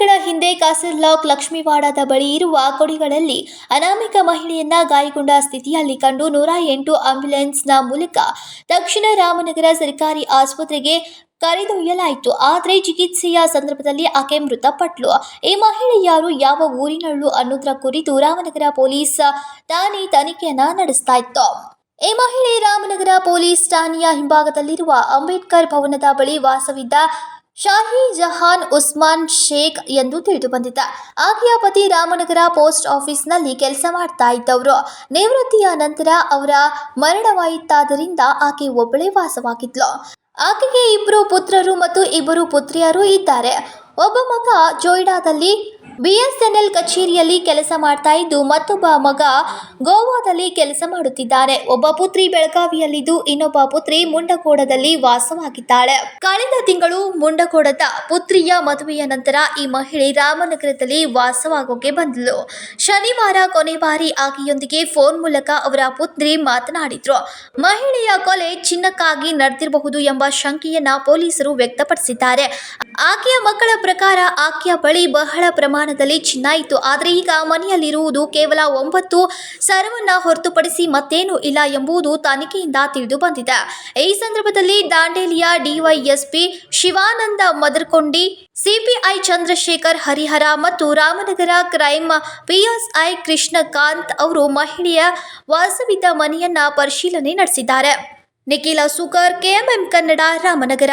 ಹಿಂದೆ ಕಾಸರ್ಲಾಕ್ ಲಕ್ಷ್ಮೀವಾಡದ ಬಳಿ ಇರುವ ಕೊಡಿಗಳಲ್ಲಿ ಅನಾಮಿಕ ಮಹಿಳೆಯನ್ನ ಗಾಯಗೊಂಡ ಸ್ಥಿತಿಯಲ್ಲಿ ಕಂಡು ನೂರ ಎಂಟು ಆಂಬ್ಯುಲೆನ್ಸ್ನ ಮೂಲಕ ದಕ್ಷಿಣ ರಾಮನಗರ ಸರ್ಕಾರಿ ಆಸ್ಪತ್ರೆಗೆ ಕರೆದೊಯ್ಯಲಾಯಿತು. ಆದರೆ ಚಿಕಿತ್ಸೆಯ ಸಂದರ್ಭದಲ್ಲಿ ಆಕೆ ಮೃತಪಟ್ಲು. ಈ ಮಹಿಳೆ ಯಾರು, ಯಾವ ಊರಿನಳು ಅನ್ನೋದರ ಕುರಿತು ರಾಮನಗರ ಪೊಲೀಸ್ ಠಾಣೆ ತನಿಖೆಯನ್ನ ನಡೆಸ್ತಾ ಇತ್ತು. ಈ ಮಹಿಳೆ ರಾಮನಗರ ಪೊಲೀಸ್ ಠಾಣೆಯ ಹಿಂಭಾಗದಲ್ಲಿರುವ ಅಂಬೇಡ್ಕರ್ ಭವನದ ಬಳಿ ವಾಸವಿದ್ದ ಶಾಹಿ ಜಹಾನ್ ಉಸ್ಮಾನ್ ಶೇಖ್ ಎಂದು ತಿಳಿದು ಬಂದಿದ್ದ. ಆಕೆಯ ಪತಿ ರಾಮನಗರ ಪೋಸ್ಟ್ ಆಫೀಸ್ನಲ್ಲಿ ಕೆಲಸ ಮಾಡ್ತಾ ಇದ್ದವರು. ನಿವೃತ್ತಿಯ ನಂತರ ಅವರ ಮರಣವಾಯಿತಾದ್ದರಿಂದ ಆಕೆ ಒಬ್ಬಳೇ ವಾಸವಾಗಿದ್ಲು. ಆಕೆಗೆ ಇಬ್ಬರು ಪುತ್ರರು ಮತ್ತು ಇಬ್ಬರು ಪುತ್ರಿಯರು ಇದ್ದಾರೆ. ಒಬ್ಬ ಮಗ ಜೋಯ್ಡಾದಲ್ಲಿ ಬಿಎಸ್ಎನ್ಎಲ್ ಕಚೇರಿಯಲ್ಲಿ ಕೆಲಸ ಮಾಡ್ತಾ ಇದ್ದು ಮತ್ತೊಬ್ಬ ಮಗ ಗೋವಾದಲ್ಲಿ ಕೆಲಸ ಮಾಡುತ್ತಿದ್ದಾನೆ ಒಬ್ಬ ಪುತ್ರಿ ಬೆಳಗಾವಿಯಲ್ಲಿದ್ದು ಇನ್ನೊಬ್ಬ ಪುತ್ರಿ ಮುಂಡಕೋಡದಲ್ಲಿ ವಾಸವಾಗಿದ್ದಾಳೆ. ಕಳೆದ ತಿಂಗಳು ಮುಂಡಕೋಡದ ಪುತ್ರಿಯ ಮದುವೆಯ ನಂತರ ಈ ಮಹಿಳೆ ರಾಮನಗರದಲ್ಲಿ ವಾಸವಾಗೋಕೆ ಬಂದಳು ಶನಿವಾರ ಕೊನೆ ಬಾರಿ ಆಕೆಯೊಂದಿಗೆ ಫೋನ್ ಮೂಲಕ ಅವರ ಪುತ್ರಿ ಮಾತನಾಡಿದ್ರು. ಮಹಿಳೆಯ ಕೊಲೆ ಚಿನ್ನಕ್ಕಾಗಿ ನಡೆದಿರಬಹುದು ಎಂಬ ಶಂಕೆಯನ್ನ ಪೊಲೀಸರು ವ್ಯಕ್ತಪಡಿಸಿದ್ದಾರೆ. ಆಕೆಯ ಮಕ್ಕಳ ಪ್ರಕಾರ ಆಕೆಯ ಬಳಿ ಬಹಳ ಪ್ರಮಾಣದಲ್ಲಿ ಚಿನ್ನ ಆದರೆ ಈಗ ಮನೆಯಲ್ಲಿರುವುದು ಕೇವಲ ಒಂಬತ್ತು ಸರವನ್ನ ಹೊರತುಪಡಿಸಿ ಮತ್ತೇನೂ ಇಲ್ಲ ಎಂಬುದು ತನಿಖೆಯಿಂದ ತಿಳಿದು ಬಂದಿದೆ. ಈ ಸಂದರ್ಭದಲ್ಲಿ ದಾಂಡೇಲಿಯ ಡಿವೈಎಸ್ಪಿ ಶಿವಾನಂದ ಮದರ್ಕೊಂಡಿ ಸಿಪಿಐ ಚಂದ್ರಶೇಖರ್ ಹರಿಹರ ಮತ್ತು ರಾಮನಗರ ಕ್ರೈಮ್ ಪಿಎಸ್ಐ ಕೃಷ್ಣಕಾಂತ್ ಅವರು ಮಹಿಳೆಯ ವಾಸವಿದ್ದ ಮನೆಯನ್ನ ಪರಿಶೀಲನೆ ನಡೆಸಿದ್ದಾರೆ. Nikhil Sukar, K M M Kannada, Ramanagara.